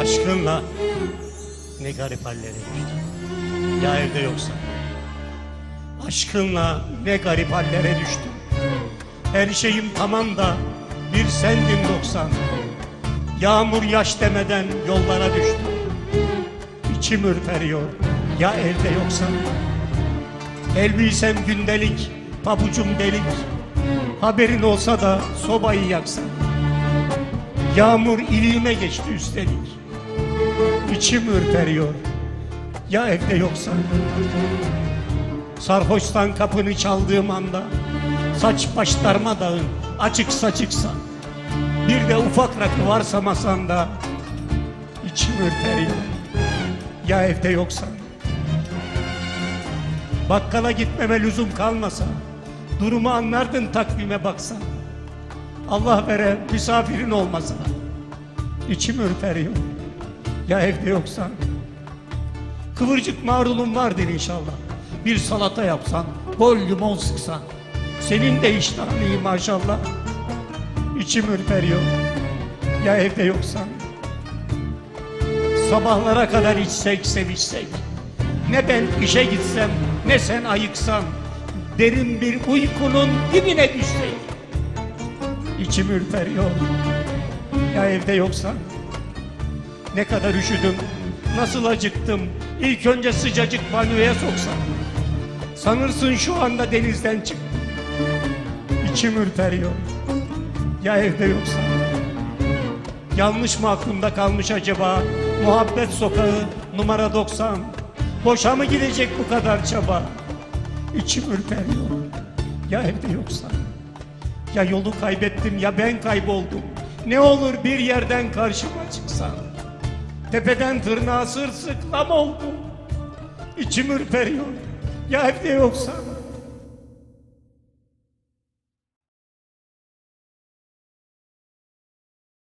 Aşkınla ne garip hallere düştüm. Ya evde yoksa. Aşkınla ne garip hallere düştüm. Her şeyim tamam da bir sendin doksan. Yağmur yaş demeden yollara düştüm. İçim ürperiyor ya evde yoksa. Elbisem gündelik, pabucum delik. Haberin olsa da sobayı yaksan. Yağmur iliğime geçti üstelik. İçim ürperiyor. Ya evde yoksa? Sarhoştan kapını çaldığım anda saç baş darmadağın açık saçıksa bir de ufak rakı varsa masanda içim ürperiyor. Ya evde yoksa? Bakkala gitmeme lüzum kalmasa durumu anlardın takvime baksan. Allah vere misafirin olmasa içim ürperiyor. Ya evde yoksan Kıvırcık marulun vardır inşallah. Bir salata yapsan Bol limon sıksan. Senin de iştahın maşallah. İçim ürperiyor. Ya evde yoksan Sabahlara kadar içsek sevişsek. Ne ben işe gitsem Ne sen ayıksan. Derin bir uykunun dibine düşsek. İçim ürperiyor. Ya evde yoksan Ne kadar üşüdüm Nasıl acıktım. İlk önce sıcacık banyoya soksam. Sanırsın şu anda denizden çıktım. İçim ürperiyor. Ya evde yoksa? Yanlış mı aklımda kalmış acaba? Muhabbet sokağı numara 90 Boşa mı gidecek bu kadar çaba? İçim ürperiyor. Ya evde yoksa? Ya yolu kaybettim ya ben kayboldum. Ne olur bir yerden karşıma çıksan Tepeden tırnağa sırsıklam oldum İçim ürperiyor. Ya evde yoksa